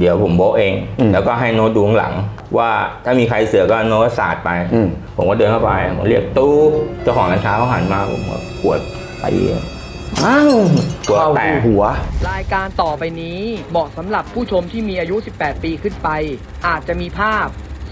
เดี๋ยวผมโบะเอง อืมแล้วก็ให้โน้ตดูข้างหลัง ว่าถ้ามีใครเสือกก็โน้ตสาดไป อืม ผมก็เดินเข้าไปผมเรียกตู้เจ้าของร้านค้าเขาหันมาผมก็ขวดไปอ้าวขวดเข้าแตก หัว รายการต่อไปนี้เหมาะสำหรับผู้ชมที่มีอายุ 18 ปีขึ้นไป อาจจะมีภาพ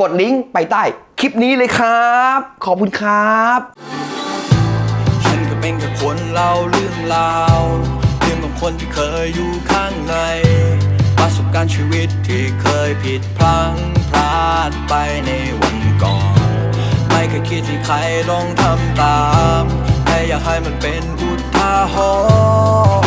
กดลิงก์ไปใต้คลิปนี้เลยครับ ขอบคุณครับฉันก็เป็นแค่คนเล่าเรื่องราวเรื่องของคนที่เคยอยู่ข้างใน ประสบการณ์ชีวิตที่เคยผิดพลั้งพลาดไปในวันก่อน ไม่เคยคิดที่ใครลองทำตามแค่อยากให้มันเป็นอุทาหร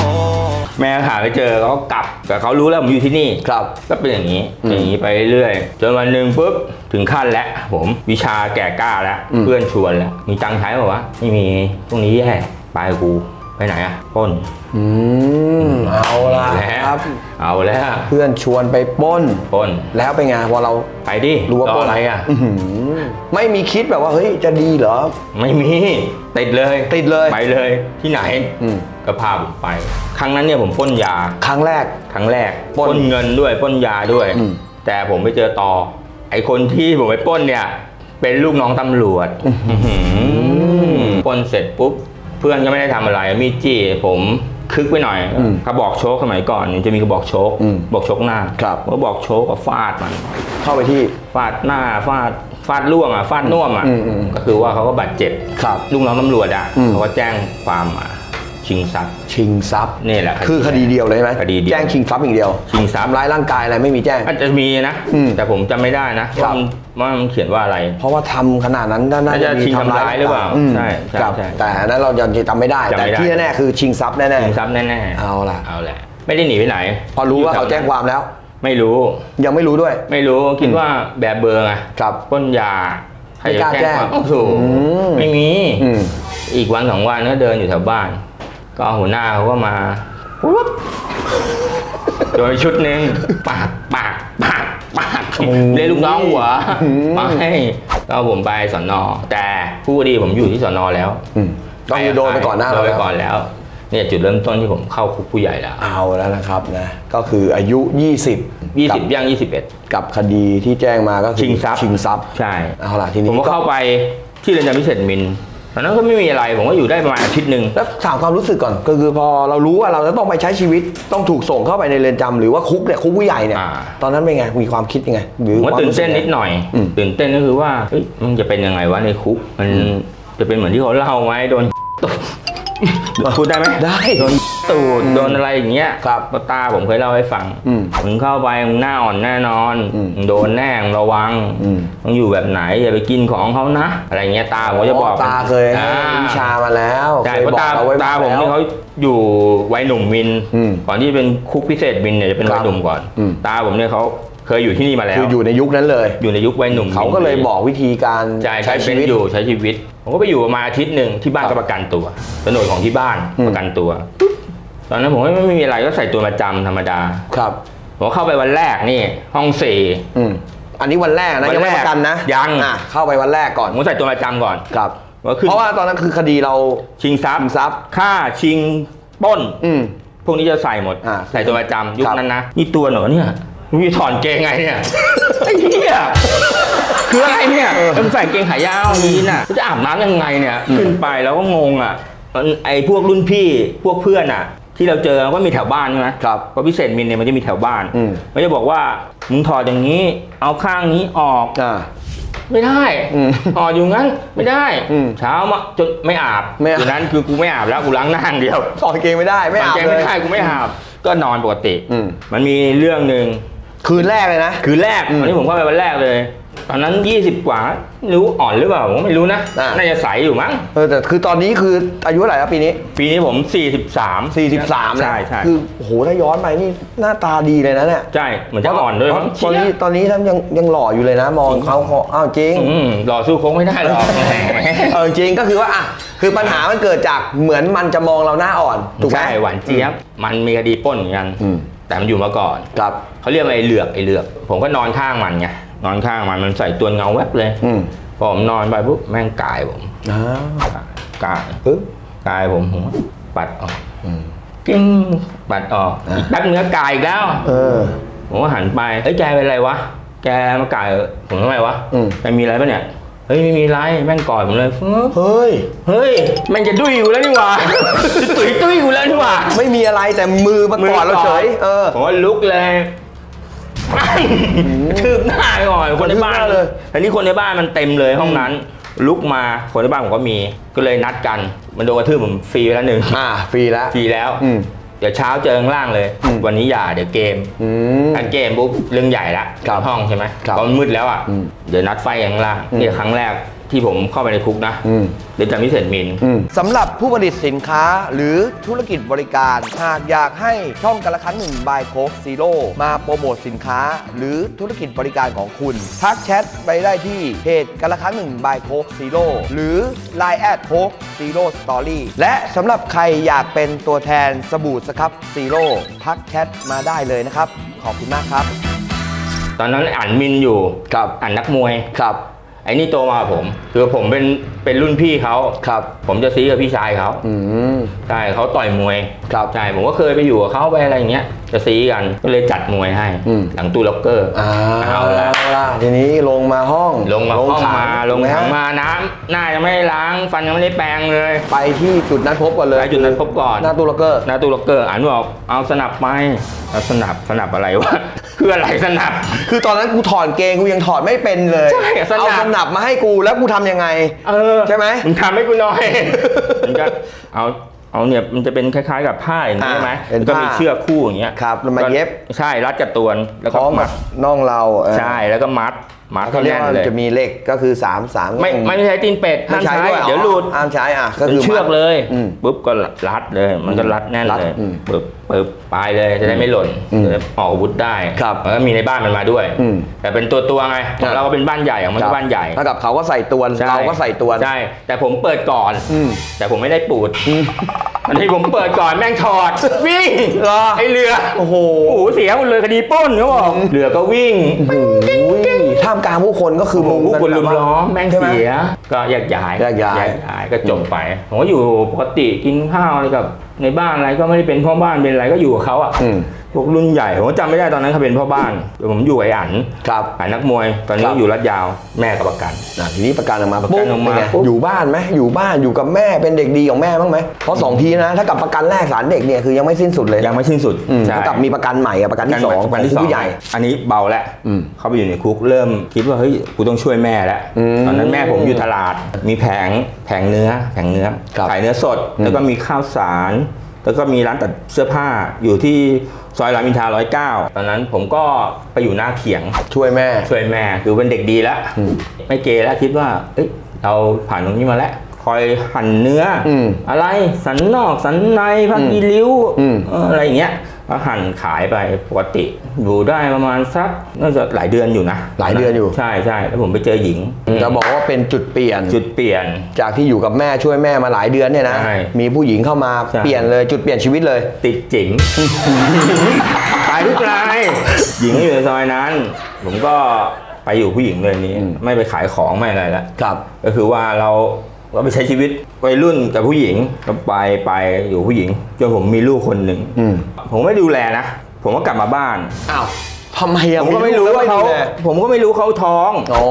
ณ์ แม่หาไม่เจอเขาก็กลับแต่เขารู้แล้วผมอยู่ที่นี่ครับ ก็เป็นอย่างนี้เป็นอย่างนี้ไปเรื่อยจนวันหนึ่งปุ๊บ ถึงขั้นแล้วผมวิชาแก่กล้าแล้วอืมเพื่อนชวนแล้วมีตังค์ใช้เปล่าวะไม่มีพรุ่งนี้แย่ไปกับกูไปไหนอะปล้นอืมเอาละแล้วครับ เอาแล้วเพื่อนชวนไปปล้นปล้น แล้วเป็นไงพอเราไปดิรู้ว่าอปล้นอะไรอะอื้อหือไม่มีคิดแบบว่าเฮ้ยจะดีเหรอ ไม่มีติดเลยติดเลยไปเลยที่ไหนอืมก็พาผมไป ครั้งนั้นเนี่ยผมปล้นยา ครั้งแรก ครั้งแรกปล้นเงินด้วยปล้นยาด้วยอืมแต่ผมไปเจอต่อ ไอคนที่ผมไปปล้นเนี่ย เป็นลูกน้องตำรวจอื้อหือปล้นเสร็จปุ๊บ เพื่อนก็ไม่ได้ทำอะไร มีดจี้ผมคึกไปหน่อยอืมกระบอกโชกสมัยก่อนเนี่ยจะมีกระบอกโชกอืมบอกโชกหน้าครับ กระบอกโชกกับฟาดมัน เข้าไปที่ ฟาดหน้าฟาดฟาดล่วงอะฟาดน่วมอะอืมอืมก็คือว่าเขาก็บาดเจ็บครับลูกน้องตำรวจอะอืม เขาก็แจ้งความมา ชิงทรัพย์ ชิงทรัพย์นี่แหละคือคดีเดียวเลยใช่ไหมคดีเดียวแจ้งชิงทรัพย์อย่างเดียวชิงทรัพย์ ทำร้ายร่างกายอะไรไม่มีแจ้ง อาจจะมีนะ อืมแต่ผมจำไม่ได้นะครับว่ามันว่ามันเขียนว่าอะไร เพราะว่าทำขนาดนั้นน่าน่าจะมีชิงทำร้ายหรือเปล่ามใช่ใช่ครับใช่แต่อันนั้นเรายังจำไม่ได้ จำแต่ไม่ได้ ที่แน่ๆคือชิงทรัพย์แน่ชิงทรัพย์แน่ๆเอาล่ะ เอาแหละ ไม่ได้หนีไปไหนๆพอรู้ว่าเขาแจ้งความแล้ว ไม่รู้ ยังไม่รู้ด้วย ไม่รู้คิดว่าแบบเบอร์ไงครับปล้นยาใครไม่กจะล้าแจ้งความแจ้งโอ้โหอืม ไม่มี อืม อีกวันสองวันก็เดินอยู่แถวบ้าน ก็หัวหน้าเขาก็มาปุ๊บโดยชุดหนึ่งปากปากปากปากเรียกลูกน้องหัวมาให้ก็เอาผมไปสอนอแต่ผู้คดีผมอยู่ที่สอนอแล้วอืมต้องโดนไปก่อนหน้าโดนไปแล้วก่อนแล้วเนี่ยจุดเริ่มต้นที่ผมเข้าคุกผู้ใหญ่แล้ว เอาแล้วนะครับนะก็คืออายุ 20ยี่สิบกับย่างยี่สิบเอ็ดกับคดีที่แจ้งมาก็คือชิงทรัพย์ชิงทรัพย์ใช่เอาล่ะทีนี้ผมก็เข้าไปที่เรือนจำพิเศษมิน ตอนนั้นก็ไม่มีอะไรผมก็อยู่ได้ประมาณอาทิตย์หนึ่งแล้วถามความรู้สึกก่อนก็คือพอเรารู้ว่าเราจะต้องไปใช้ชีวิตต้องถูกส่งเข้าไปในเรือนจำหรือว่าคุกเนี่ยคุกผู้ใหญ่เนี่ยอ่า ตอนนั้นเป็นไงมีความคิดยังไงหรือผมก็ความตื่นรู้สึกเต้นไงนิดหน่อย อืม ตื่นเต้นก็คือว่าเฮ้ยมันจะเป็นยังไงวะในคุก มันจะเป็นเหมือนที่เขาเล่าไหมโดน ตบพูดได้ไหมได้ โดน ตูดโดนอะไรอย่างเงี้ยครับก็ตาผมเคยเล่าให้ฟังอืมมึงเข้าไปมึงหน้าอ่อนแน่นอนอืมมึงโดนแน่มึงระวังอืมมึงอยู่แบบไหนอย่าไปกินของเขานะ อะไรเงี้ยตาผมก็จะบอกตาเคยให้อ่าวิชามาแล้วใช่เคยเพราะบอกตาเราไว้ตาผมแล้วนี่เขาอยู่วัยหนุ่มมินอืมก่อนที่เป็นคุกพิเศษมินเนี่ยจะเป็นครับวัยหนุ่มก่อนอืมตาผมเนี่ยเขาเคยอยู่ที่นี่มาแล้วคืออยู่ในยุคนั้นเลย อยู่ในยุควัยหนุ่มเขาก็เลยบอกวิธีการใช่ใช้ใช้ชีชีวิวิตตอยู่ใช้ชีวิต ผมก็ไปอยู่ประมาณอาทิตย์หนึ่งที่บ้านครัก็บประกันตัวโฉนดของที่บ้านอืมประกันตัวปุ๊บ ตอนนั้นผมก็ไม่มีอะไรก็ใส่ตัวประจำธรรมดา ครับ ผมเข้าไปวันแรกนี่ ห้องสี่ อืมอันนี้วันแรกนะวันยังไม่แรกประกันนะยังอะเข้าไปวันแรกก่อนผมใส่ตัวประจำก่อน ครับ ก็ขึ้นเพราะว่าตอนนั้นคือคดีเรา ชิงทรัพย์ชิงทรัพย์ฆ่าชิงปล้น อืม พวกนี้จะใส่หมด อ่าใส่ตัวประจำยุคครับนั้นนะนี่ตัวหนูเนี่ยมึงจะถอนเกงไงเนี่ย ไอ้เหี้ยคืออะไรเนี่ยมึงใส่เกงขายาวอย่างนี้น่ะจะอาบน้ำยังไงเนี่ย ขึ้นไปแล้วก็งงอะมันไอ้พวกรุ่นพี่พวกเพื่อนอะ ที่เราเจอก็มีแถวบ้านใช่ไหมครับเพราะพิเศษมินเนี่ยมันจะมีแถวบ้านอืม มันจะบอกว่ามึงถอดอย่างนี้ เอาข้างนี้ออก อ่า ไม่ได้อืมถอดอยู่งั้นไม่ได้อืมเช้ามาจนไม่อาบไม่อาบคืนนั้นคือกูไม่อาบแล้วกูล้างหน้าอย่างเดียว ถอดกางเกงไม่ได้ไม่อาบแกเลไม่ย ได้กูไม่อาบก็นอนปกติอืม มันมีเรื่องหนึ่งคืนแรกเลยนะ คือแรกอืมวันนี้ผมเข้าไปวันแรกเลย ตอนนั้น 20 กว่าไม่รู้อ่อนหรือเปล่าผมก็ไม่รู้นะอ่า น่าจะใสอยู่มั้งเออแต่คือตอนนี้คืออายุเท่าไหร่แล้วปีนี้ ปีนี้ผม 43 43ใช่ใช่คือโอ้โหถ้าย้อนไปนี่หน้าตาดีเลยนะเนี่ยใช่เหมือนจะอ่อนด้วยเพมั้ราะงตอนนี้ตอนนี้ท่านยังยังหล่ออยู่เลยนะ มองเขาเขาอ้าวจริง อืมหล่อสู้โค้งไม่ได้หรอกแหมเออจริงก็คือว่าอะคือปัญหามันเกิดจากเหมือนมันจะมองเราหน้าอ่อนถูกไหม ใช่หวานเจี๊ยบ มันมีคดีปล้นเหมือนกันอืม แต่มันอยู่มาก่อน ครับ เขาเรียกว่าไอ้เหลือกไอ้เหลือก ผมก็นอนข้างมันไง นอนข้างมันมันใส่ตัวเงาแวบเลยอืมพอผมนอนไปปุ๊บแม่งกายผมอ้าวกายปึ๊บกายผมผมก็ปัดออกอืมกิ้งปัดออกอีกแป๊บเนื้อกายอีกแล้ว เออ ผมก็หันไป เอ้ยแกเป็นไรวะ แกมากายผมทำไมวะอืม แกมีอะไรปะเนี่ย เฮ้ยไม่มีไรแม่งกอดผมเลยฟึ๊บเฮ้ย เฮ้ยแม่งจะดุยกูแล้วนี่หว่าจะตุ๋ยตุ้ยกูแล้วนี่หว่าไม่มีอะไรแต่มือมากอดเราเฉย เออ ผมว่าลุกเลย ทืบหน้าไปก่อนคนในบ้านกระทืบหน้าเลยทีนี้คนในบ้านมันเต็มเลยห้องนั้น ลุกมาคนในบ้านผมก็มีก็เลยนัดกัน มันโดนกระทืบผมฟรีไปแล้วหนึ่งอ่าฟรีแล้วฟรีแล้วอืมเดี๋ยวเช้าเจอข้างล่างเลยอืมวันนี้อย่าเดี๋ยวเกมอืมถ้าเกมปุ๊บเรื่องใหญ่ละครับห้องใช่ไหมครับตอนมืดแล้วอะอืมเดี๋ยวนัดไฟกันข้างล่างอืมนี่ครั้งแรก ที่ผมเข้าไปในคุกนะอืมเดือนจำพิเศษมินสำหรับผู้ผลิตสินค้าหรือธุรกิจบริการ หากอยากให้ช่องกันละครั้งหนึ่งบายโคกซีโร่มาโปรโมทสินค้า หรือธุรกิจบริการของคุณ ทักแชทไปได้ที่เพจกันละครั้งหนึ่งบายโคกซีโร่หรือ Line แอดโคกซีโร่สตอรี่และสำหรับใครอยากเป็นตัวแทนสบู่สครับซีโร่ทักแชทมาได้เลยนะครับ ขอบคุณมากครับ ตอนนั้นอ่านมินอยู่ครับ อ่านนักมวย ครับ ไอ้นี่โตมากับผม คือผมเป็น เป็นรุ่นพี่เขาครับ ผมจะซีกับพี่ชายเขาอืมใช่เขาต่อยมวยครับ ใช่ผมก็เคยไปอยู่กับเขาไปอะไรอย่างเงี้ยจะซีกันก็เลยจัดมวยให้ อืม หลังตู้ล็อกเกอร์อ่าเอาละละทีนี้ลงมาห้องลงมาห้องขัมาลงถูกไหถังฮะมาน้ำหน้ายังไม่ได้ล้างฟันยังไม่ได้แปรงเลยไปที่จุดนัดพบก่อนเลยไปจุดนัดพบก่อน หน้าตู้ล็อกเกอร์ หน้าตู้ล็อกเกอร์อ่านบอกเอาสนับไปเอาสนับสนับอะไรวะ คืออะไรสนับ คือตอนนั้นกูถอดเกงกูยังถอดไม่เป็นเลย ใช่สนับ เอาสนับมาให้กูแล้วกูทำยังไง เออใช่ไหมมึงทำให้กูหน่อยมันก็เอาเอาเนี่ยมันจะเป็นคล้ายๆกับผ้าอย่างนี้อ่าใช่ไหมเป็นแล้วก็มีผ้าเชือกคู่อย่างเงี้ยครับแล้วมาเย็บใช่รัดกับตวนแล้วพก็ร้อมมักัดบน่องเราเออใช่แล้วก็มัดมัดเขาเรียกแน่นว่าเลยจะมีเหล็กก็คือ3 3ไม่ไม่ใช้ตีนเป็ดห้ามใช้ด้วยเดี๋ยวหลุดห้ามใช้อะก็เป็นคือเชือกเลยอืมปุ๊บก็รัดเลย มันก็รัดแน่นรัดเลยอืมปุ๊บ ปุ๊บปลายเลยจะได้ไม่หล่นอืมจะได้ออกอาวุธได้ครับแล้วก็มีในบ้านมันมาด้วย อืมแต่เป็นตัวตัวๆไงของครับเราก็เป็นบ้านใหญ่ของมันก็บ้านใหญ่เท่ากับเขาก็ใส่ตวนใช่ เราก็ใส่ตวน ใช่แต่ผมเปิดก่อน อืม แต่ผมไม่ได้ปูดอันนี้ผมเปิดก่อนแม่งถอด วิ่งเหรอ ไอเรือโอ้โหโอ้โหเสียหมดเลยคดีปล้นเขาบอกเรือก็วิ่งโอ้ยท่ามกลางผู้คนก็คือมุงผู้กันคนลุมแบบว่าล้อมแม่งใช่ไหมเสีย ก็แยกย้าย แยกย้ายก็จบไป ผมก็อยู่ปกติกินข้าวอะไรกับ ในบ้านอะไรก็ไม่ได้เป็นพ่อบ้านเป็นอะไรก็อยู่กับเขาอะ วกรุ่นใหญ่ผมก็จำไม่ได้ตอนนั้นเขาเป็นพ่อบ้านเดี๋ยวผมอยู่ไอ้อันครับอันนักมวยตอนนี้ครับอยู่รัดยาวแม่กับประกันอะทีนี้ประกันออกมาประกันออกมาเป็นไงปุ๊บอยู่บ้านไหมอยู่บ้านอยู่กับแม่เป็นเด็กดีของแม่บ้างไหมเพราะสองทีนะถ้ากับประกันแรกสารเด็กเนี่ยคือยังไม่สิ้นสุดเลยยังไม่สิ้นสุดอืมใช่เท่ากับมีประกันใหม่กับประกันที่สองประกันที่ขสองผู้ใหญ่ อันนี้เบาแล้วอืมเข้าไปอยู่ในคุกเริ่มคิดว่าเฮ้ยกูต้องช่วยแม่แล้วอืมตอนนั้นแม่ผมอยู่ตลาดมีแผงแผงเนื้อแผงเนื้อครับขายเนื้อสดอืมแล้วก็มีข้าวสาร แล้วก็มีร้านตัดเสื้อผ้าอยู่ที่ซอยรามอินทราร้อยเก้าตอนนั้นผมก็ไปอยู่หน้าเขียง ช่วยแม่ ช่วยแม่คือเป็นเด็กดีแล้วอืมไม่เกแล้วคิดว่าเอ้ยเราผ่านตรงนี้มาแล้ว คอยหั่นเนื้ออมอะไรสันนอกสันในผักอืมอีริ้วอืม เอ่ออะไรอย่างเงี้ย ก็หั่นขายไปปกติ อยู่ได้ประมาณสักน่าจะหลายเดือนอยู่นะหลายเดือนอยู่ ใช่ใช่แล้วผมไปเจอหญิงจะบอกว่าเป็นจุดเปลี่ยนจุดเปลี่ยน จากที่อยู่กับแม่ช่วยแม่มาหลายเดือนเนี่ยนะใช่มีผู้หญิงเข้ามาใช่ เปลี่ยนเลยจุดเปลี่ยนชีวิตเลย ติดจิ๋ม ตายทุกราย หญิงอยู่ในซอยนั้น ผมก็ไปอยู่ผู้หญิงเลยนี้อืมไม่ไปขายของไม่อะไรแล้วครับ ก็คือว่าเรา เราไปใช้ชีวิตวัยรุ่นกับผู้หญิงก็ไปไปอยู่ผู้หญิงจนผมมีลูกคนหนึ่งอืมผมไม่ดูแลนะ ผมก็กลับมาบ้านอ้าวทำไมอะผมก็ไม่รู้ว่าเขาลูกแล้วไม่ดูแลผมก็ไม่รู้เขาท้องอ๋อ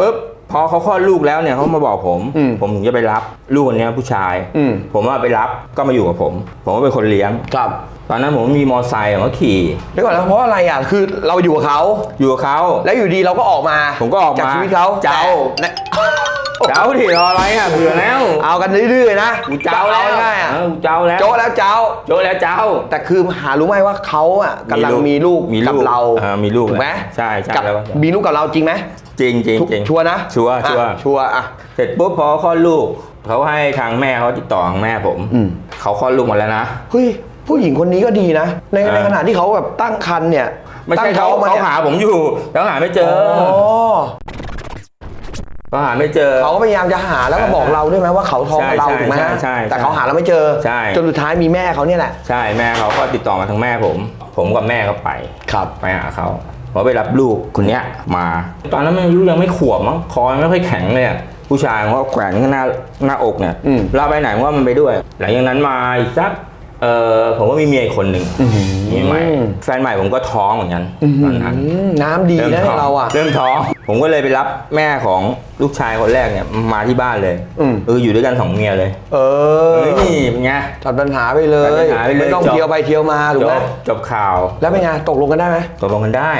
ปุ๊บพอเขาคลอดลูกแล้วเนี่ยเขามาบอกผมอืมผมถึงจะไปรับลูกคนเนี้ยผู้ชายอืมผมว่าไปรับก็มาอยู่กับผม ผมก็เป็นคนเลี้ยงครับ ตอนนั้นผมมีมอไซค์ผมก็ขี่เดี๋ยวก่อนนะเพราะอะไรอะคือเราอยู่กับเขาอยู่กับเขาแล้วอยู่ดีเราก็ออกมา ผมก็ออกมาจากชีวิตเขาเจ้าแต่ เจ้าดิรออะไรอะเบื่อแล้วเอากันดื้อๆนะกูเจ้าแล้วอง่ายๆอะเออกูเจ้าแล้วโจ๊ะแล้วเจ้าโจ้แล้วเจ้า แต่คือหารู้ไหมว่าเขาอะกำลังมีลูกมีลูกกับเราเออมีลูกถูกไหมใช่ใช่กับแล้วมีลูกกับเราจริงไหมจริงจริงทุกจริงชัวร์นะชัวร์อะชัวร์ชัวร์อะเสร็จปุ๊บพอคลอดลูกเขาให้ทางแม่เขาติดต่อทางแม่ผมอืมเขาคลอดลูกมาแล้วนะเฮ้ยผู้หญิงคนนี้ก็ดีนะ ในเออในขณะที่เขาแบบตั้งครรภ์เนี่ยไม่ใช่ตั้งเขาท้องมาเขานี่ยหาผมอยู่แล้วหาไม่เจอ อ๋อเขาหาไม่เจอ เขาก็พยายามจะหาแล้วก็บอกเราด้วยไหมว่าเขาท้องกับเราใช่ถูกไหมใช่ฮะใช่แต่เขาหาเราไม่เจอ ใช่ จนสุดท้ายมีแม่เขาเนี่ยแหละ ใช่แม่เขาก็ติดต่อมาทางแม่ผม ผมกับแม่ก็ไป ครับ ไปหาเขาพอไปรับลูกคนเนี้ยมา ตอนนั้นมันอายุยังไม่ขวบมั้งคอยังไม่ค่อยแข็งเลยอะผู้ชายเขาก็แขวนข้างหน้าหน้าอกเนี่ยอืม เราไปไหนมันว่ามันไปด้วย หลังจากนั้นมาอีกสัก เออผมก็มีเมียอีกคนหนึ่งมีใหม่ แฟนใหม่ผมก็ท้องเหมือนกันตอนนั้นอืมน้ำดีนะท้องเราอะ เริ่มท้อง ผมก็เลยไปรับแม่ของลูกชายคนแรกเนี่ยมาที่บ้านเลยอืมเอออยู่ด้วยกันสองเมียเลย เออเฮ้ยนี่เป็นไงตัดปัญหาไปเลตัดปัยญหาไปเลยไม่ต้องจบเที่ยวไปเที่ยวมาถูกจไหมบจบข่าว แล้วเป็นไงตกลงกันได้ไหมตกลงกันได้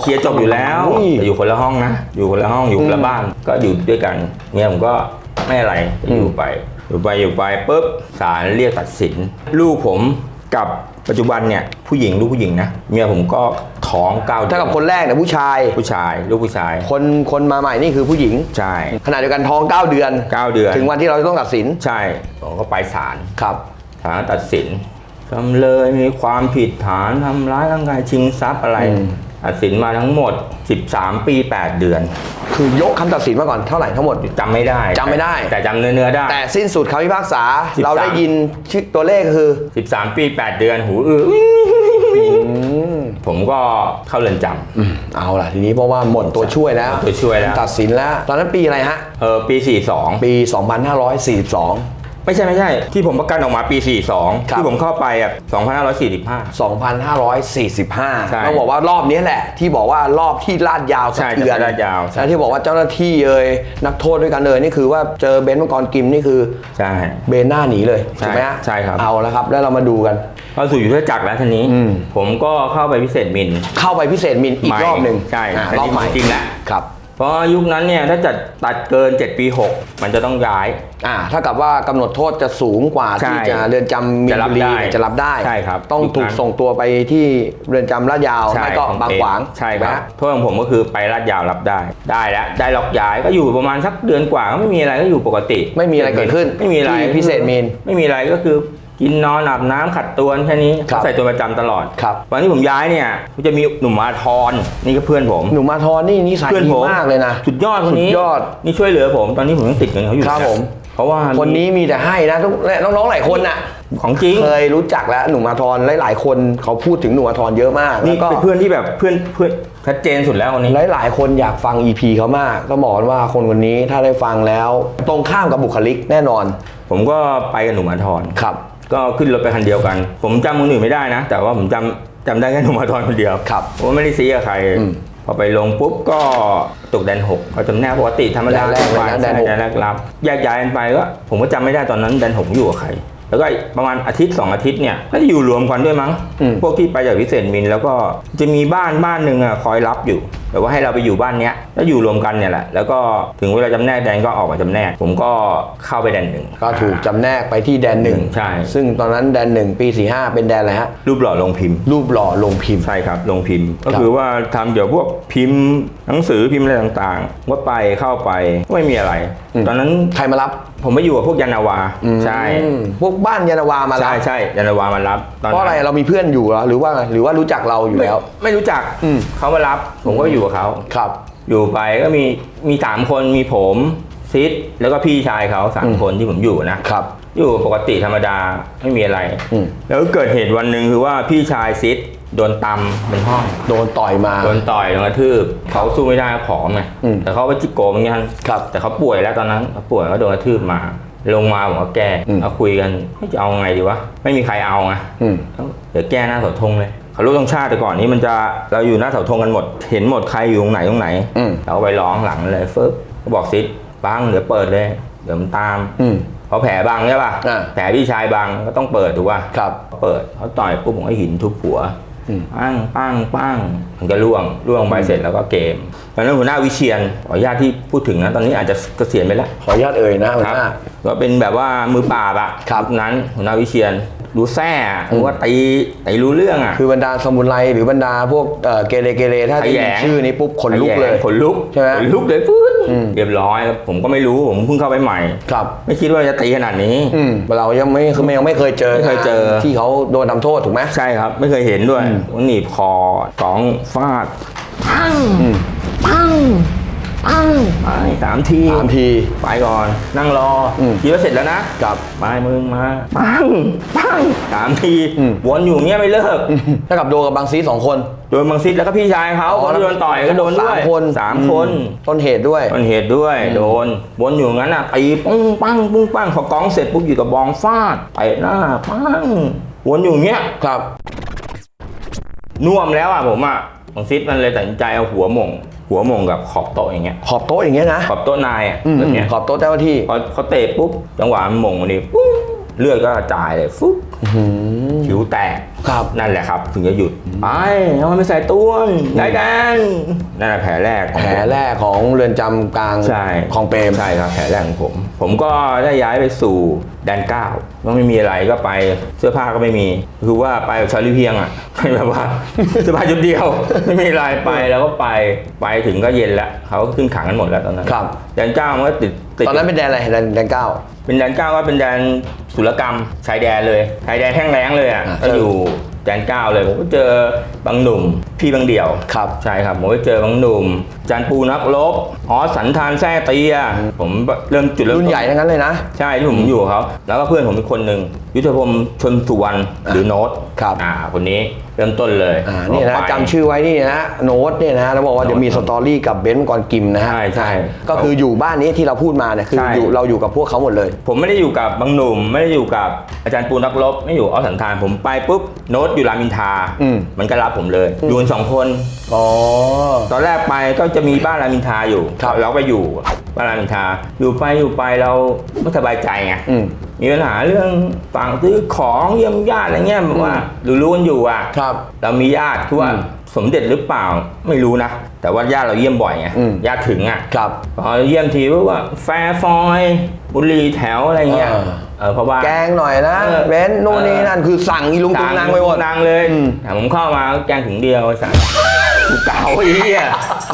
เคลียร์จบอยู่แล้วอุ้ยแต่อยู่คนละห้องนะ อยู่คนละห้องอยู่คนอืละมบ้านก็อยู่ด้วยกันเนี่ยผมก็ไม่อะไรก็อยู่อืมไป อยู่ไปอยู่ไปปุ๊บศาลเรียกตัดสิน ลูกผมกับปัจจุบันเนี่ยผู้หญิงลูกผู้หญิงนะเมียผมก็ท้องเก้าเดืถ้าอนกับคนแรกเนี่ยผู้ชาย ผู้ชาย ลูกผู้ชายคนคนมาใหม่นี่คือผู้หญิง ใช่ขณะเดียวกันท้อง 9 เดือน เก้าเดือนถึงวันที่เราจะต้องตัดสินใช่ผมก็ไปศาล ครับ ศาลตัดสินจำเลยมีความผิดฐานทำร้ายร่างกายชิงทรัพย์อะไร อืม ตัดสินมาทั้งหมด 13 ปี 8 เดือนคือยกคำตัดสินมาก่อนเท่าไหร่ทั้งหมด จำไม่ได้จำไม่ได้ แต่จำเนื้อเนื้อๆได้ แต่สิ้นสุดคำพิพากษา 13 เราได้ยินชื่อตัวเลขคือ 13 ปี 8 เดือนหูอื้อผมก็เข้าเรือนจอืมเอาล่ะทีนี้เพราะว่าหมดตัวช่วยแล้วตัวช่วยแล้วตัดสินแล้ว ตอนนั้นปีอะไรฮะำเออปี 42 ปี 2542 ไม่ใช่ไม่ใช่ ที่ผมประกันออกมาปี 42 ครับ ที่ผมเข้าไปอะ2545 2545ใช่ต้องบอกว่ารอบนี้แหละ ที่บอกว่ารอบที่ลาดยาวสะใช่เทือนลาดยาวใช่ แล้วที่บอกว่าเจ้าหน้าที่เอ่ยนักโทษด้วยกันเลยนี่คือว่าเจอเบนซ์มังกรกิมนี่คือใช่ เบนหน้าหนีเลยใช่ถูกไหมฮะใช่ครับ เอาแล้วครับ แล้วเรามาดูกัน เข้าสู่ยุทธจักรแล้วทีนี้ อืม ผมก็เข้าไปพิเศษมิน เข้าไปพิเศษมินอีใหม่กรอบหนึ่งใช่อะอันนี้รอบใหม่จริงแล้ว ครับ เพราะยุคนั้นเนี่ยถ้าจัดตัดเกิน 7 ปี 6 มันจะต้องย้าย อ่าถ้ากับว่ากำหนดโทษจะสูงกว่าใช่ที่จะเรือนจำมีนจะรับบุรีได้เนี่ยจะรับได้ ใช่ครับต้องยุคนั้นถูกส่งตัวไปที่เรือนจำลาดยาวใช่ไม่ก็ของบางเอขวางใช่คนะรับฮะโทษของผมก็คือไปลาดยาวรับได้ ได้แล้ว ได้ล็อกย้ายก็อยู่ประมาณสักเดือนกว่าก็ไม่มีอะไรก็อยู่ปกติไม่มีอะไรเกิดขึ้นไม่มีอะไรที่พิเศษมีน ไม่มีอะไรก็คือ กินนอนอาบน้ำขัดตัวแค่นี้ครับใส่ตัวประจำตลอดครับ วันที่ผมย้ายเนี่ยมันจะมีหนุ่มมาทรนี่ก็เพื่อนผม หนุ่มมาทอนนี่นิสัยเพื่อนดีผมมากเลยนะ สุดยอดคนนี้สุดยอด นี่ช่วยเหลือผม ตอนนี้ผมยังติดเงินเขาอยู่ครับนะผม เพราะว่าคนนี้มีแต่ให้นะทุกน้องๆหลายคนน่ะ ของจริงเคยรู้จักแล้วหนุ่มมาทอนหลายๆ คนเขาพูดถึงหนุ่มมาทอนเยอะมากนี่แล้วก็เป็นเพื่อนที่แบบเพื่อนเพื่อนชัดเจนสุดแล้วคนนี้ หลายๆ คนอยากฟัง EP เขามาก ก็บอกว่าคนคนนี้ถ้าได้ฟังแล้ว ตรงข้ามกับบุคลิกแน่นอนผมก็ไปกับหนุ่มอาทร ครับ ก็ขึ้นรถไปคันเดียวกัน ผมจำคนอื่นไม่ได้นะ แต่ว่าผมจำจำได้แค่หนุ่มอาทรคนเดียวครับผมไม่ได้ซีกับใคร อืมพอไปลงปุ๊บก็ตกแดนหกเขาจำแนกปกติธรรมดาแดนแรกเลยนะใช่แดนหก แดนแรกรับแยกย้ายกันไปก็ผมก็จำไม่ได้ตอนนั้นแดนหกอยู่กับใคร แล้วก็ประมาณอาทิตย์สองอาทิตย์เนี่ยก็จะอยู่รวมกันด้วยมั้งอืมพวกที่ไปจากวิเศษมินแล้วก็จะมีบ้านบ้านหนึ่งอะคอยรับอยู่แต่ว่าให้เราไปอยู่บ้านเนี้ยแล้วอยู่รวมกันเนี่ยแหละแล้วก็ถึงเวลาจำแนกแดนก็ออกมาจำแนก ผมก็เข้าไปแดนหนึ่งก็ถูกจำแนกไปที่แดนหนึ่งใช่ซึ่งตอนนั้นแดนหนึ่งปี45เป็นแดนอะไรฮะรูปหล่อลงพิมพ์ รูปหล่อลงพิมพ์ใช่ครับลงพิมพ์ ก็คือว่าทำเกี่ยวพวกพิมพ์หนังสือพิมพ์อะไรต่างๆ ว่าไปเข้าไปก็ไม่มีอะไรอืมตอนนั้นใครมารับ ผมไปอยู่กับพวกยานนาวาใช่อืมพวกบ้านยานาวามารัใช่บใช่ยานนาวามารับตอนเพราะอะไรนั้นเรามีเพื่อนอยู่เหรอหรือว่าไงหรือว่ารู้จักเราอยู่ไม่แล้ว ไม่รู้จักอืมเขามารับ ผมก็อยู่กับเขาครับ อยู่ไปก็มีมีสามคนมีผมซิดแล้วก็พี่ชายเขาสามอืมคนที่ผมอยู่นะครับ อยู่ปกติธรรมดาไม่มีอะไรอืมแล้วเกิดเหตุวันหนึ่งคือว่าพี่ชายซิด โดนตำเป็นห้อง โดนต่อยมา โดนต่อยโดนกระทืบเขาสู้ไม่ได้ผอมไงอืมแต่เขาไปจิกโกเหมือนกันครับแต่เขาป่วยแล้วตอนนั้นเขาป่วยก็โดนกระทืบมา ลงมาผมก็แก้อืมเอาคุยกันเฮ้ยจะเอาไงดีวะไม่มีใครเอาไงอืม เดี๋ยวแก้หน้าเสาธงเลยเขารู้ตรงชาติแต่ก่อนนี้มันจะเราอยู่หน้าเสาธงกันหมด เห็นหมดใครอยู่ตรงไหนตรงไหนอืม เราก็ไปร้องหลังเลยฟึบก็บอกซิดบังเดี๋ยวเปิดเลย เดี๋ยวมันตาม อืม เพราะแผลบังใช่ป่ะ อ่า แผลพี่ชายบังก็ต้องเปิดถูกป่ะ ครับ เปิดเขาต่อยปุ๊บผมก็หินทุบหัวอืม ปั้งปั้งปั้งมันก็ล่วงล่วงไปเสร็จแล้วก็เกมตอนนั้นหัวหน้าวิเชียนขออนุญาตที่พูดถึงนะตอนนี้อาจจะเกษียณไปแล้วขออนุญาตเอ่ยนะหัวครับหน้าก็เป็นแบบว่ามือปราบอะครับยุนั้นหัวหน้าวิเชียน รู้แซ่อะรู้ว่าตีตีรู้เรื่องอะคือบรรดาสมุนไพรหรือบรรดาพวกเอ่อเกเรเกเรถ้าได้ยินขยงชื่อนี้ปุ๊บขนลุกเลยขนลุกใช่ไหมขนลุกเลยฟื้นอืมเรียบร้อยครับผมก็ไม่รู้ผมเพิ่งเข้าไปใหม่ ครับ ไม่คิดว่าจะตีขนาดนี้อืมเรายังไม่คือยังไม่เคยเจอไม่เคยเจอที่เขาโดนทำโทษถูกไหมใช่ครับ ไม่เคยเห็นด้วยอืมหนีบคอสองฟาดปังปัง ปังไปสามทีสามทีไปก่อน นั่งรออมคิดว่าเสร็จแล้วนะครับไปมึงมาปังปังสามทีอืมวนอยู่เงี้ยไม่เลิกถ้ากับโดนกับบางซีสองคนโดนบางซิดแล้วก็พี่ชายเขาอ๋อคนที่โดนต่อยก็โดนด้วยสามคนสามคนอืมต้นเหตุด้วยต้นเหตุด้วยโดนวนอยู่งั้นอะตีปุ้งปังปุ้งปังพอกองเสร็จปุ๊บอยู่กับบองฟาดเตะหน้าปังวนอยู่เงี้ยครับน่วมแล้วอะผมอะบางซิดมันเลยตัดสินใจเอาหัวหม่ง หัวหม่งกับขอบโต๊ะอย่างเงี้ย ขอบโต๊ะอย่างเงี้ยนะขอบโต๊ะนายอะอืมแบบเนี้ยขอบโต๊ะเจ้าหน้าที่พอเขาเตะปุ๊บจังหวะมันหม่งมันนี่ปุ๊บ เลือดก็กระจายเลยฟุ๊บอืมผิวแตกครับนั่นแหละครับ ถึงจะหยุดไปทำไมไม่ใส่ตัวได้กันนั่นแหละแผลแรกของแผลผมแรกของเรือนจำกลางใช่ของเปรมใช่ครับแผลแรกของผม ผมก็ได้ย้ายไปสู่แดนเก้าก็ไม่มีอะไรก็ไปเสื้อผ้าก็ไม่มีคือว่าไปแบบชาลีเพียงอะแบบว่าเสื้อผ้าชุดเดียว ไม่มีอะไรไปแล้วก็ไปไปถึงก็เย็นแล้วเขาก็ขึ้นขังกันหมดแล้วตอนนั้นครับแดนเก้ามันก็ติดติดตอนนั้นเป็นแดนอะไรแดนแดนเก้า เป็นแดนเก้าก็เป็นแดนศุลกรรมชายแดนเลยชายแดนแห้งแล้งเลยอะอ่าก็อยู่แดนเก้าเลยผมก็เจอบางหนุ่มพี่บางเดี่ยว ครับ ใช่ครับผมก็เจอบางหนุ่มจานปูนักรบอ๋อสันธานแท้เตียผมเริ่มจุดเริ่มรุ่นต้ ใหญ่ทั้งนั้นเลยนะ ใช่ที่ผมอยู่กับเขาแล้วก็เพื่อนผมอีกคนหนึ่งยุทธพงศ์ชนสุวรรณหรือโน้ตครับ อ่าคนนี้ เริ่มต้นเลยอ่านี่นะไปจำชื่อไว้นี่นะโน้ตเนี่ยนะแล้วบอกว่าเดี๋ยวมีสตอรี่กับเบนซ์ก่อนกิมนะฮะใช่ใช่ก็คืออยู่บ้านนี้ที่เราพูดมาเนี่ยคือใช่อยู่เราอยู่กับพวกเขาหมดเลย ผมไม่ได้อยู่กับบางหนุ่มไม่ได้อยู่กับอาจารย์ปูนักรบไม่อยู่เอาสันธานผมไปปุ๊บโน้ตอยู่รามอินทราอืมมันก็รับผมเลยอยู่กันสองคนอ๋อตอนแรกไปก็จะมีบ้านรามอินทราอยู่ครับเราก็อยู่บ้านรามอินทราอยู่ไปอยู่ไปเราไม่สบายใจไงอื มมีปัญหาเรื่องฝั่งซื้อของเยี่ยมญาติอะไรเงี้ยแบบว่ารู้ๆกันอยู่อะครับ เรามีญาติคือว่าอืมสมเด็จหรือเปล่าไม่รู้นะ แต่ว่าญาติเราเยี่ยมบ่อยไงอืมญาติถึงอะครับพอเยี่ยมทีเพราะว่าแฟร์ฟอยบุรีแถวอะไรเงี้ยอ่าเออเพราะว่าแกงหน่อยนะเออเบนซ์นู่นนี่เออนั่นคือสั่งอีลุงตุงนางไปหมดนางเลยอืมแต่ผมเข้ามาก็แกงถุงเดียวไอ้สัส กูเก่าไอ้เหี้ย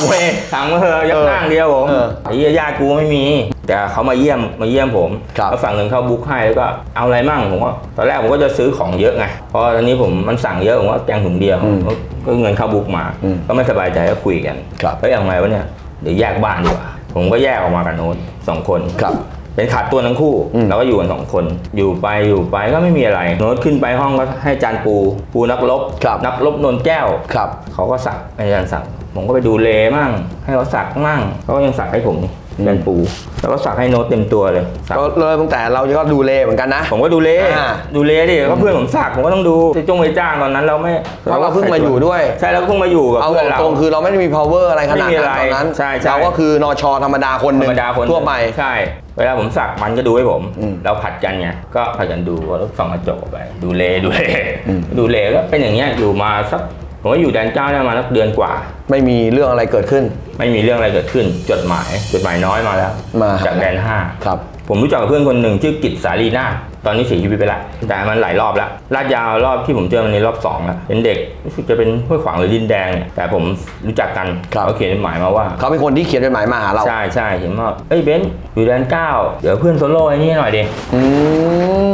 เว้ยสั่งมาเถอะยักนั่งเดียวผมเออไอ้เหี้ยญาติกูไม่มี แต่เขามาเยี่ยมมาเยี่ยมผมครับก็ฝั่งหนึ่งเข้าบุ๊กให้แล้วก็เอาอะไรมั่งผมก็ตอนแรกผมก็จะซื้อของเยอะไงเพราะตอนนี้ผมมันสั่งเยอะผมก็แกงถุงเดียวอืมก็ก็เงินเข้าบุ๊กมา อืมก็ไม่สบายใจก็คุยกันครับ เฮ้ยเอาไงวะเนี่ยเดี๋ยวแยกบ้านดีกว่าผมก็แยกออกมากับโน้ตสองคน ครับ เป็นขาดตัวทั้งคู่อืม เราก็อยู่กันสองคน อยู่ไปอยู่ไปก็ไม่มีอะไรโน้ตขึ้นไปห้องก็ให้จานปู ปูนักรบครับ นักรบนนแก้ว ครับ เขาก็สักอาจารย์สัก ผมก็ไปดูเลมั่งให้เขาสักมั่งเขาก็ยังสักให้ผมนี่ อืมจานปูแล้วก็สักให้โน้ตเต็มตัวเลยสักก็เลยตั้งแต่เราก็ดูเลเหมือนกันนะ ผมก็ดูเลอ่าดูเลดิก็เพื่อนผมสักผมก็ต้องดูจะจงไปจ้างตอนนั้นเราไม่เราก็เพิ่งมาอยู่ด้วย ใช่เราก็เพิ่งมาอยู่กับเอาเพื่อนเราตรงๆคือเราไม่ได้มี power อะไรขนาดไม่มีนั้นอะไรตอนนั้นใช่ใช่เราก็คือนอชอธรรมดาคนหธนึ่รงรมดาคนทั่วไปใช่เวลาผมสักมันก็ดูให้ผมอืมเราผัดกันไงก็ผัดกันดูก็ส่องกระจกไป ดูเลดูเลอืมดูเลก็เป็นอย่างเงี้ยอยู่มาสักผมก็อยู่แดนเก้าได้มาสักเดือนกว่า ไม่มีเรื่องอะไรเกิดขึ้น ไม่มีเรื่องอะไรเกิดขึ้น จดหมาย จดหมายน้อยมาแล้ว มาจากแดนห้าครับ ผมรู้จักกับเพื่อนคนหนึ่งชื่อกิตสาลีนาถ ตอนนี้เสียชีวิตไปแล้วแต่มันหลายรอบแล้วลาดยาวรอบที่ผมเจอมันในรอบสองแล้วเป็นเด็กรู้สึกจะเป็นห้วยขวางหรือดินแดงเนี่ยแต่ผมรู้จักกันครับเขาเขียนจดหมายมาว่าเขาเป็นคนที่เขียนจดหมายมาหาเราใช่ใช่เห็นว่าเอ้ยเบนซ์อยู่แดนเก้าเดี๋ยวเพื่อนโซโล่ไอ้นี่หน่อยดิอื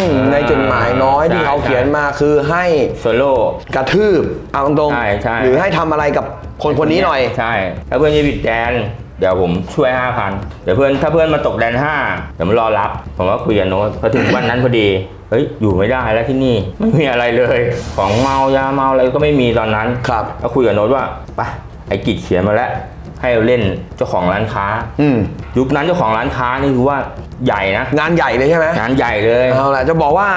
มอ่าในจดหมายน้อยที่ใช่เขาเขียนมาคือให้โซโล่กระทืบเอาตรงใช่ใช่หรือให้ทำอะไรกับคนคนนี้หน่อยใช่ถ้าเพื่อนจะบิดแดน เดี๋ยวผมช่วยห้าพันเดี๋ยวเพื่อนถ้าเพื่อนมาตกแดนห้าเดี๋ยวผมรอรับ ผมก็คุยกับโน้ตพอถึงวันนั้นพอดีเฮ้ยอยู่ไม่ได้แล้วที่นี่ไม่มีอะไรเลย ของเมายาเมาอะไรก็ไม่มีตอนนั้นครับก็คุยกับโน้ตว่าไปไอ้กิจเขียนมาแล้วให้เราเล่นเจ้าของร้านค้า อืมยุคนั้นเจ้าของร้านค้านี่คือว่า ใหญ่นะ งานใหญ่เลยใช่ไหมงานใหญ่เลยเอาล่ะจะบอกว่า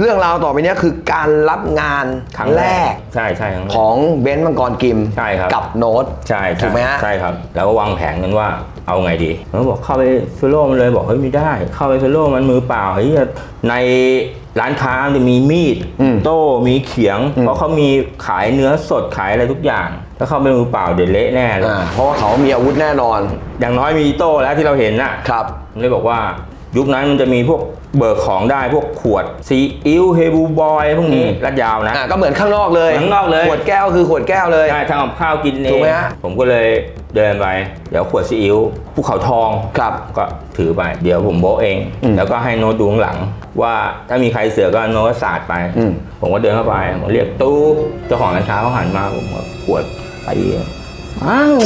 เรื่องราวต่อไปเนี้ยคือการรับงานครั้งแรก ใช่ใช่ครั้งแรก ของเบนซ์มังกรกิมใช่ครับ กับโน้ตใช่ใช่ถูกไหมฮะ ใช่ครับ แล้วก็วางแผนกันว่าเอาไงดีมันบอกเข้าไปโซโล่มันเลยบอกเฮ้ยไม่ได้ เข้าไปโซโล่มันมือเปล่าเฮ้ยในร้านค้ามันจะมีมีดอืมโต้มีเขียงอืมเพราะเขามีขายเนื้อสดขายอะไรทุกอย่าง ถ้าเข้าไปมือเปล่าเดี๋ยวเละแน่เลยอ่าเพราะว่าเขามีอาวุธแน่นอนอย่างน้อยมีโต้แล้วที่เราเห็นน่ะ ครับผม เลยบอกว่ายุคนั้นมันจะมีพวกเบิกของได้พวกขวดซีอิ๊วเฮบูบอยพวกนี้อืมรัดยาวนะอ่าก็เหมือนข้างนอกเลยเหมือนข้างนอกเลยขวดแก้วคือขวดแก้วเลยใช่ทำกับข้าวกินเอถูกงไหมฮะผมก็เลยเดินไป เดี๋ยวขวดซีอิ๊วภูเขาทองครับก็ถือไป เดี๋ยวผมโบะเองอืมแล้วก็ให้โน้ตดูข้างหลัง ว่าถ้ามีใครเสือกก็โน้ตสาดไปอืมผมก็เดินเข้าไปผมเรียกตู้เจ้าของร้านค้าเขาหันมาผมก็ขวดไป อ้าว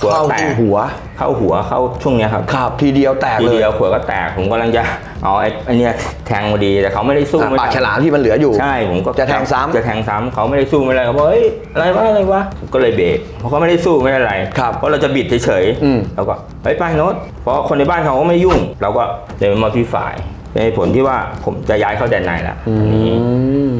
ขวดเข้าแตก หัว เข้าหัวเข้าช่วงเนี้ยครับครับทีเดียวแตกทีเลยเดียวขวดก็แตกผมกำลังจะเอาไอ้ไอ้เนี่ยแทงพอดีแต่เขาไม่ได้สู้อะไม่ปากได้ฉลามที่มันเหลืออยู่ ใช่ผมก็จะแทงซ้ำจะแทงซ้ำเขาไม่ได้สู้ไม่ได้เขาบอกเฮ้ยอะไรวะอะไรวะผมก็เลยเบรกเพราะเขาไม่ได้สู้ไม่ได้อะไรครับเพราะเราจะบิดเฉยอืมๆเราก็เฮ้ยไปโน้ตเพราะคนในบ้านเขาก็ไม่ยุ่ง เราก็เดินมาที่ฝ่ายในผลที่ว่าผมจะย้ายเข้าแดนในละอันนี้ อืม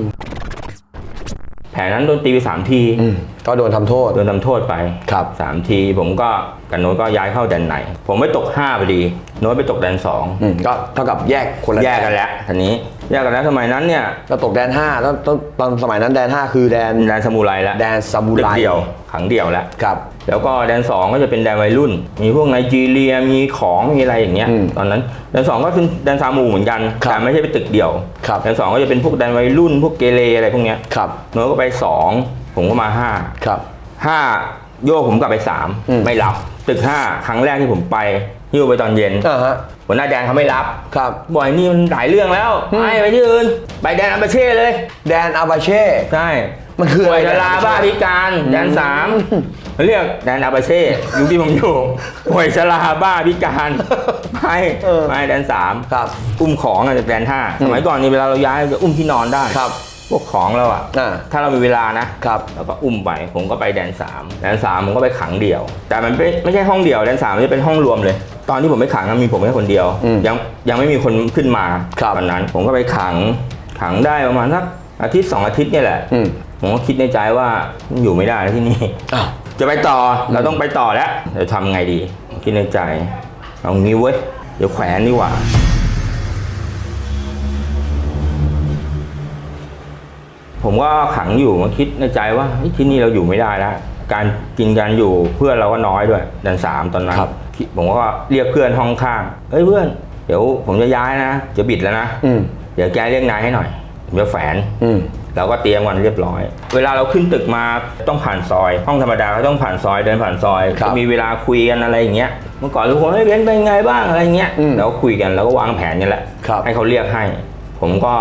แผนนั้นโดนตีไปสามทีอืมก็โดนทำโทษ โดนทำโทษไปครับ สามที ผมก็กับโน้ตก็ย้ายเข้าแดนในผมไม่ตกห้าพอดี โน้ตไปตกแดนสองอืมก็เท่ากับแยกคนละแยกกันแล้วทีนี้แยกกันแล้วสมัยนั้นเนี่ยก็ตกแดนห้าตอนตอนตอนสมัยนั้นแดนห้าคือแดน แดนสมุไรแล้วแดนซามูไร ตึกเดี่ยวขังเดี่ยวแล้ว ครับ แล้วก็แดนสองก็จะเป็นแดนวัยรุ่น มีพวกไนจีเรียมีของมีอะไรอย่างเงี้ยอืมตอนนั้นแดนสองก็คือแดนซามูเหมือนกันครับแต่ไม่ใช่เป็นตึกเดี่ยวครับ แดนสองก็จะเป็นพวกแดนวัยรุ่น พวกเกเรอะไรพวกเนี้ยครับโน้ตก็ไปสองผมก็มาห้าครับ ห้าโยกผมกลับไปสามอืม ไม่รับตึกห้าครั้งแรกที่ผมไปหิ้วไปตอนเย็นอ่าฮะหัวหน้าแดนเขาไม่รับครับ บ่อยนี่มันหลายเรื่องแล้วอืม ไปไปที่อื่นไปแดนอัมบาเช่เลยแดนอาบาเช่ ใช่มันคืออะไรป่วยชราบ้าพิการแดนสาม เขาเรียกแดนอาบาเช่ยุคที่ผมอยู่ป่วยชราบ้าพิการไปเออไปแดนสามครับ อุ้มของอะแดนห้าสมัยก่อนนี่เวลาเราย้ายจะอุ้มที่นอนได้ครับพวกของเราอะอ่าถ้าเรามีเวลานะครับแล้วก็อุ้มไปผมก็ไปแดนสามแดนสามผมก็ไปขังเดี่ยว แต่มันไม่ไม่ใช่ห้องเดี่ยวแดนสามมันจะเป็นห้องรวมเลย ตอนที่ผมไปขังอะมีผมแค่คนเดียวอืมยังยังไม่มีคนขึ้นมาครับตอนนั้นผมก็ไปขังขังได้ประมาณสักอาทิตย์สองอาทิตย์เนี่ยแหละอืมผมก็คิดในใจว่าอยู่ไม่ได้แล้วที่นี่อ้าว จะไปต่อเราต้องไปต่อแล้วเดี๋ยวทำไงดีคิดในใจเอางี้เว้ยเดี๋ยวแขวนดีกว่าผมก็ขังอยู่มาคิดในใจว่าเฮ้ยที่นี่เราอยู่ไม่ได้แล้วการกินการอยู่เพื่อนเราก็น้อยด้วยดันสามตอนนั้นครับผมก็เรียกเพื่อนห้องข้างเฮ้ยเพื่อน เดี๋ยวผมจะย้ายนะจะบิดแล้วนะอืมเดี๋ยวแกเรียกนายให้หน่อย ผมจะแฝนอืม เราก็เตรียมกันเรียบร้อย เวลาเราขึ้นตึกมาต้องผ่านซอย ห้องธรรมดาก็ต้องผ่านซอยเดินผ่านซอยครับจะมีเวลาคุยกันอะไรอย่างเงี้ยเมื่อก่อนทุกคนเฮ้ยเบนซ์เป็นไงบ้างอะไรเงี้ยอืมเราก็คุยกันแล้วก็วางแผนกันแหละครับ ให้เขาเรียกให้ ผมก็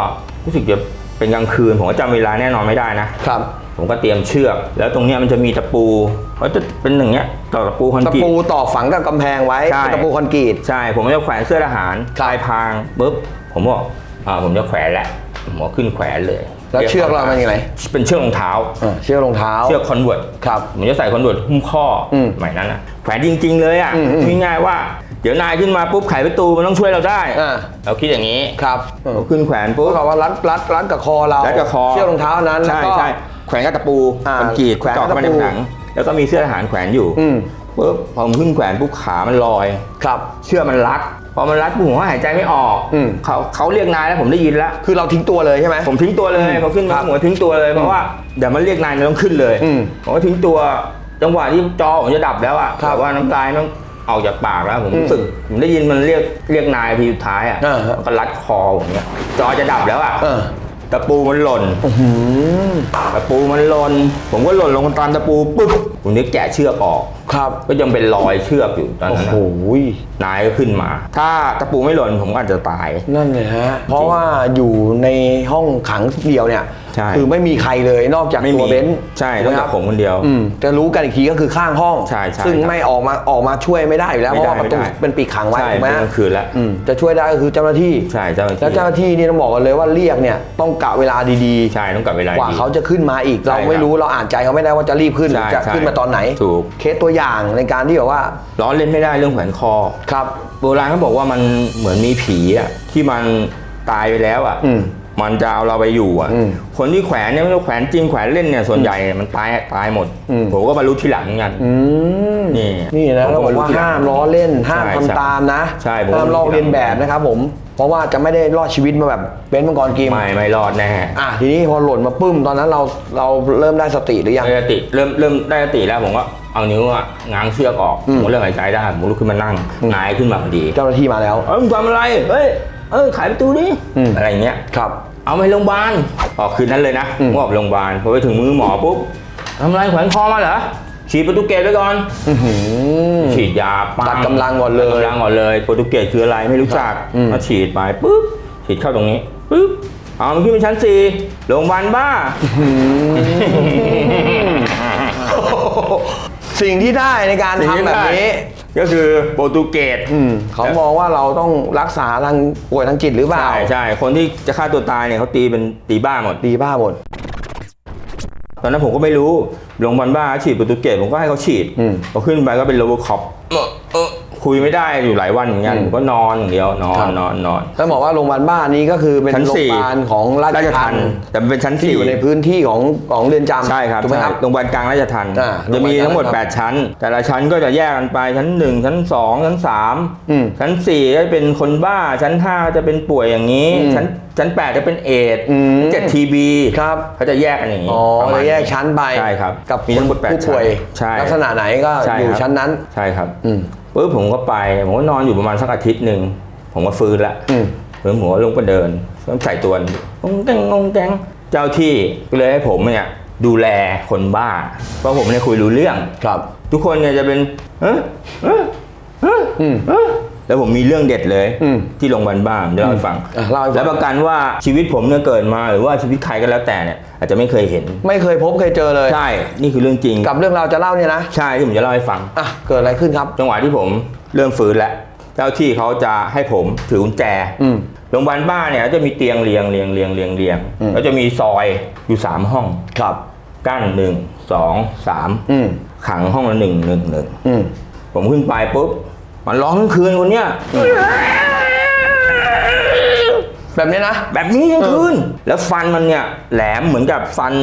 รู้สึกจะเป็นกลางคืนผมก็จำเวลาแน่นอนไม่ได้นะ ครับ ผมก็เตรียมเชือก แล้วตรงเนี้ยมันจะมีตะปูเขาจะเป็นอย่างเงี้ยต่อตะปูคอนตะกรีต ปูต่อฝังกับกำแพงไว้ใช่ เป็นตะปูคอนกรีต ใช่ ผมจะแขวนเสื้อทหารครับ ปลายพรางปุ๊บผมบอกอ่าผมจะแขวนแหละ ผมก็ขึ้นแขวนเลยแล้วเชือกเราเป็นยังไงเป็นเชือกรองเท้าอ่าเชือกรองเท้า เชือกคอนเวิร์ตครับผมจะใส่คอนเวิร์ตหุ้มข้ออมสมัยนั้นอะแขวนจริง ๆ เลยอะอืมอืมง่ายๆว่าเดี๋ยวนายขึ้นมาปุ๊บไขประตูมันต้องช่วยเราได้อ่าเราคิดอย่างนี้ครับเออเราขึ้นแขวนเพปุ๊บราะว่ารัดรัดรัดกับคอเราแล้วกับคอเชือกรองเท้านั้นแล้วใช่ก็ใช่แขวนกับตะปูอ่าคอนกรีตแขวนเจาะกับเข้าไปในตะปูผนังแล้วก็มีเสื้อทหารแขวนอยู่อืม ปุ๊บพอผมขึ้นแขวนปุ๊บขามันลอย ครับ เชือกมันรัดพอมันรัดปุ๊บผมก็หายใจไม่ออกอืม เขาเขาเรียกนายแล้วผมได้ยินแล้ว คือเราทิ้งตัวเลยใช่ไหม ผมทิ้งตัวเลยอืมพอขึ้นคมารับผมก็ทิ้งตัวเลยเพราะว่าเดี๋ยวมันเรียกนายมันต้องขึ้นเลยอืมผมก็ทิ้งตัวจังหวะที่จอผมจะดับแล้วอะครับแต่ว่าน้ำลายมันออกจากปากแล้วผมอืมรู้สึกผมได้ยินมันเรียกเรียกนายทีสุดท้ายอะอ่าฮะมันก็รัดคอผมเนี่ยจอจะดับแล้วอะเออ ตะปูมันหล่นหืมตะปูมันหล่นผมก็หล่นลงตอนตะปูปุ๊บผมนึกแกะเชือกออกครับก็ยังเป็นรอยเชือกอยู่ตอนโอ้นั้นโหอะนายก็ขึ้นมา ถ้าตะปูไม่หล่นผมก็อาจจะตาย นั่นเลยฮะ เพราะว่าอยู่ในห้องขังเดียวเนี่ยใช่ คือไม่มีใครเลยนอกจากไม่ตัวมีเบนซ์ใช่ถูต้องไหจากรับผมคนเดียว อืมจะรู้กันอีกทีก็คือข้างห้อง ใช่ใช่ซึ่งครับไม่ออกมาออกมาช่วยไม่ได้อยู่แล้ว เพไม่ราะได้ว่าประตูไม่ได้เป็นปีกขังไว้ใช่ถูกไหมเป็นกลางคืนแล้ว อืมจะช่วยได้ก็คือเจ้าหน้าที่ใช่เจ้าหน้าที่แล้วเจ้าหน้าที่นี่ต้องบอกกันเลยว่าเรียกเนี่ยต้องกะเวลาดีใช่ต้องกลับเวลาๆกว่าดีเขาจะขึ้นมาอีกใช่เราไม่รู้เราอ่านใจเขาไม่ได้ว่าจะรีบขึ้นหรือใช่จะใช่ขึ้นมาตอนไหนถูก เคสตัวอย่างในการที่แบบว่าล้อเล่นไม่ได้เรื่องแขวนคอ ครับ โบราณเขาบอกว่ามันเหมือนมีผีอะที่มันตายไปแล้วอะอืม มันจะเอาเราไปอยู่อะอืมคนที่แขวนเนี่ยไม่รู้แขวนจริงแขวนเล่นเนี่ยส่วนใหญ่เนี่ยมันตายตายหมดอืมผมก็มารู้ทีหลังเหมือนกันอืมนี่นี่นะเราบอกว่าผมก็รู้ทีหลังห้ามล้อเล่นห้ามใช่ทำตามนะใช่ผมก็ห้ามรู้ลอกทีหลังเลียนแบบนะครับผมเพราะว่าจะไม่ได้รอดชีวิตมาแบบเบนซ์มังกรกิมไม่ไม่รอดแน่อะทีนี้พอหล่นมาปึ้มตอนนั้นเราเราเริ่มได้สติหรือยังได้สติเริ่มเริ่มได้สติแล้วผมก็เอานิ้วอะง้างเชือกออกอืมผมก็เริ่มหายใจได้ผมลุกขึ้นมานั่งหงายขึ้นมาพอดีเจ้าหน้าที่มาแล้วเอ้ยมึงทำอะไรเฮ้ยเอ้ยขายประตูดิอืมอะไรเงี้ยครับ เอาไปโรงพยาบาลออกคืนนั้นเลยนะอืมผมออกโรงพยาบาลพอไปถึงมือหมอปุ๊บทำอะไรแขวนคอมาเหรอฉีดโปรตุเกสไปก่อนอื้อหือฉีดยาปัตัดกำลังก่อนเลยตัดกำลังก่อนเลยโปรตุเกสคืออะไรไม่รู้จักอืมมาฉีดไปปุ๊บฉีดเข้าตรงนี้ปุ๊บเอามันขึ้นไปชั้นสี่โรงพยาบาลบ้า สิ่งที่ได้ในการทำแบบนี้ ก็คือโปรตุเกสอืมเขามองว่าเราต้องรักษาทางป่วยทางจิตหรือเปล่า ใช่ใช่คนที่จะฆ่าตัวตายเนี่ยเขาตีเป็นตีบ้าหมดดีบ้าหมด ตอนนั้นผมก็ไม่รู้โรงพยาบาลบ้าฉีดโปรตุเกสผมก็ให้เขาฉีดอืมพอขึ้นไปก็เป็นโรบอคอป คุยไม่ได้อยู่หลายวันเหมือนกันอืมผมก็นอนอย่างเดียวนอครันบ นอนนอน ต้องบอกว่าโรงพยาบาลบ้านนี้ก็คือเป็นชั้นโรงพสี่ ยาบาลของราชทัณฑ์แต่มันเป็นชั้นที่สี่อยู่ในพื้นที่ของของเรือนจำใช่ครับถูกไหมครับ ใช่โรงพยาบาลกลางราชทัณฑ์อ่าจะมีทั้งหมด โรงพยาบาลกลาง8 ชั้น แต่ละชั้นก็จะแยกกันไปชั้น 1 ชั้น 2 ชั้น อืม3 ชั้น 4 ก็จะเป็นคนบ้าชั้น5จะเป็นป่วยอย่างนี้ อืมชั้นชั้น 8 จะเป็นเอดส์อืมเจ็ดทีบีครับ เขาจะแยกกันอย่างนี้อ๋อประมาณจะแยกชั้นไปใช่ครับกับมีทั้งหมดแปดผู้ป่วยใช่ ลักษณะไหนก็ใช่อยู่ครับ ชั้นนั้น ใช่ครับ อืม ปุ๊บผมก็ไป ผมก็นอนอยู่ประมาณสักอาทิตย์หนึ่งผมก็ฟื้นละอืมฟื้นผมก็ลงไปเดินต้องใส่ตัวงงแกงงงแกงเจ้าที่ก็เลยให้ผมเนี่ยดูแลคนบ้า เพราะผมเนี่ยคุยรู้เรื่องครับ ทุกคนเนี่ยจะเป็นเอ้อเอ้อเอ้ออืมเอ้อ แล้วผมมีเรื่องเด็ดเลยอืมที่โรงพยาบาลบ้าผมจะเล่าให้ฟังอะเล่าให้ฟังแล้วประกันว่าชีวิตผมเนี่ยเกิดมาหรือว่าชีวิตใครก็แล้วแต่เนี่ยอาจจะไม่เคยเห็น ไม่เคยพบเคยเจอเลย ใช่ นี่คือเรื่องจริง กับเรื่องราวจะเล่าเนี่ยนะใช่ที่ผมจะเล่าให้ฟังอะเกิดอะไรขึ้นครับ จังหวะที่ผมเริ่มฟื้นแล้วเจ้าที่เขาจะให้ผมถือกุญแจอืมโรงพยาบาลบ้านเนี่ยจะมีเตียงเรียงเรียงเรียงเรียงเรียงอืมแล้วจะมีซอยอยู่สามห้องครับกั้นหนึ่งสองสามอืมขังห้องละหนึ่งหนึ่งหนึ่งอืมผมขึ้นไปปุ๊บ มันร้องทั้งคืนคนเนี้ยแบบนี้นะ แบบนี้ทั้งคืน แล้วฟันมันเนี่ยแหลมเหมือนกับฟัน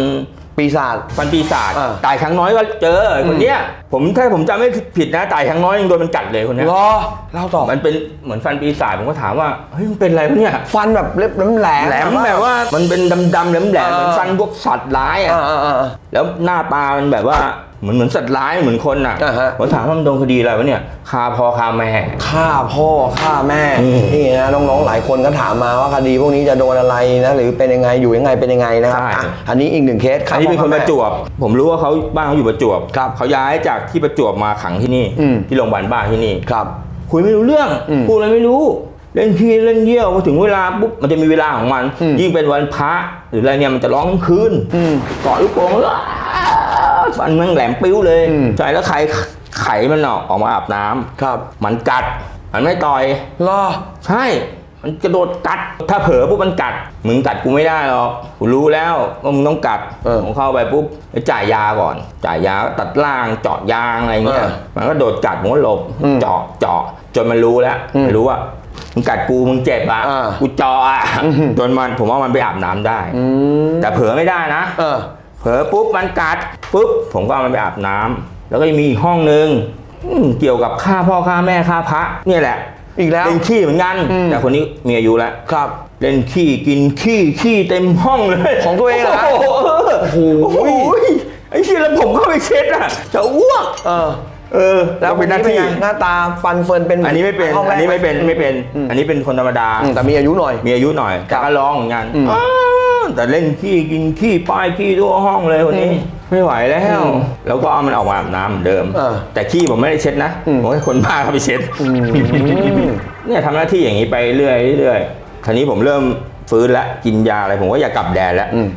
ปีศาจฟันปีศาจอ่าตายครั้งน้อยก็เจอคนเนี้ย ผมถ้าผมจำไม่ผิดนะตายครั้งน้อยยังโดนมันกัดเลยคนเนี้ยรอเล่าต่อมันเป็นเหมือนฟันปีศาจผมก็ถามว่าเฮ้ยมันเป็นอะไรวะเนี่ยฟันแบบเล็บแหลมแหลมแบบว่ามันเป็นดำๆแหลมๆเหมือนเออฟันพวกสัตว์ร้ายอะอ่าอ่าอ่าแล้วหน้าตามันแบบว่า เหมือนเหมือนสัตว์ร้ายเหมือนคนอะอ่าฮะ ผมถามว่ามันโดนคดีอะไรวะเนี่ยฆ่าพ่อฆ่าแม่ ฆ่าพ่อฆ่าแม่อืมนี่นะน้องๆหลายคนก็ถามมาว่าคดีพวกนี้จะโดนอะไรนะหรือเป็นยังไงอยู่ยังไงเป็นยังไงนะครับใช่ อะอันนี้อีกหนึ่งเคส อันนี้เป็นคนประจวบ ผมรู้ว่าเขาบ้านเขาอยู่ประจวบครับเขาย้ายจากที่ประจวบมาขังที่นี่อืม ที่โรงพยาบาลบ้านที่นี่ครับ คุยไม่รู้เรื่องอืมพูดอะไรไม่รู้ เล่นขี้เล่นเยี่ยวพอถึงเวลาปุ๊บมันจะมีเวลาของมัน อืมยิ่งเป็นวันพระหรืออะไรเนี่ยมันจะร้องทั้งคืนอืม เกาะลูกโป่งแล้ว ฟันมันแหลมปิ้วเลยอืมใช่แล้วใครไขมันออกออกมาอาบน้ำครับ มันกัด มันไม่ต่อยรอใช่มันกระโดดกัด ถ้าเผลอปุ๊บมันกัด มึงกัดกูไม่ได้หรอกกูรู้แล้วว่ามึงต้องกัดเออผมเข้าไปปุ๊บไปจ่ายยาก่อน จ่ายยาตัดล่างเจาะยางอะไรเงี้ยเออมันก็โดดกัดผมก็หลบอืมเจาะเจาะจนมันรู้แล้วอืมมันรู้ว่ามึงกัดกูมึงเจ็บอะอ่ากูเจาะอะอือหือจนมันผมว่ามันไปอาบน้ำได้อืมแต่เผลอไม่ได้นะ เออเผลอปุ๊บมันกัดปุ๊บผมก็เอามันไปอาบน้ำแล้วก็มีอีกห้องนึงอืมเกี่ยวกับฆ่าพ่อฆ่าแม่ฆ่าพระเนี่ยแหละ อีกแล้วเล่นขี้เหมือนกันอืมแต่คนนี้มีอายุแล้วครับ เล่นขี้กินขี้ขี้เต็มห้องเลยของตัวเองเหรอโอ้โหโอ้โหโอ้โหไอ้ที่แล้วผมเข้าไปเช็ดอะจะอ้วกเออเออแล้วเป็นหน้าคที่ไงหน้าตาฟันเฟิร์นเป็นหอันนี้ไม่เป็นห้งแรอักนนี้ไม่เป็นไม่เป็นอืมอันนี้เป็นคนธรรมดาอืมแต่มีอายุหน่อยมีอายุหน่อยครัแต่บก็ร้องเหมือนกันอืมอ้าว แต่เล่นขี้กินขี้ป้ายขี้ทั่วห้องเลยคนนี้อืมไม่ไหวแล้วอืมแล้วก็เอามันออกมาอาบน้ำเหมือนเดิม เออแต่ขี้ผมไม่ได้เช็ดนะอืม ผมให้คนบ้าเข้าไปเช็ดอืมเนี่ยทำหน้าที่อย่างนี้ไปเรื่อยเรื่อยคราวนี้ผมเริ่มฟื้นแล้วกินยาอะไรผมก็อยากกลับแดนแล้ว อืม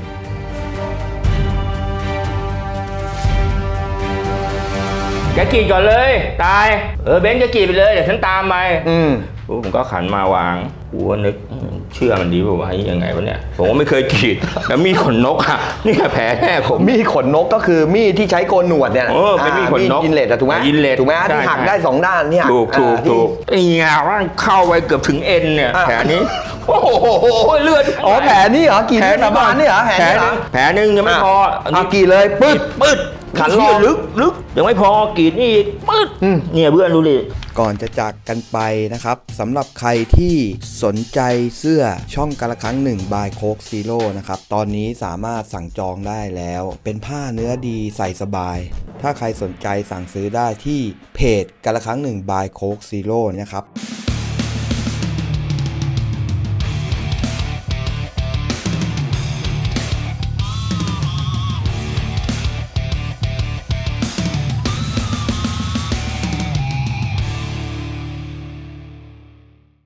แกกรีดก่อนเลย ตาย เออเบนซ์แกกรีดไปเลย เดี๋ยวฉันตามไปอืมปุ๊บผมก็ขันมาวางกูก็นึกอืม เชื่อมันดีป่าวะยังไงวะเนี่ย ผมก็ไม่เคยกรีดแล้วมีดขนนกอะเนี่ยแผลแน่ผม มีดขนนกก็คือมีดที่ใช้โกนหนวดเนี่ยเออเป็นมีดขนนกยินเลตอะถูกไหมยินเลตถูกไหมใช่ที่หักใช่ได้สองด้านเนี่ยถูกถูกอ่าที่ถูกไอ้เงาว่าเข้าไปเกือบถึงเอ็นเนี่ยอะแผลนี้โอ้โหเลือดอ๋อแผลนี่เหรอกี่แผลเทศบาลนี่เหรอแผลแผลนี่เหหรนึ่องแผลหนึ่งยังไม่พออันอะนี้กี่เลยปึ๊ดปึ๊ด ขันเชี่ยรอลึกลึกยังไม่พอกรีดนี่อีกปึ๊ดอืมเนี่ยเพื่อนดูดิก่อนจะจากกันไปนะครับสำหรับใครที่สนใจเสื้อช่องกาละครั้งหนึ่งบายโคกซีโร่นะครับตอนนี้สามารถสั่งจองได้แล้ว เป็นผ้าเนื้อดีใส่สบาย ถ้าใครสนใจสั่งซื้อได้ที่เพจกาละครั้งหนึ่งบายโคกซีโร่นะครับ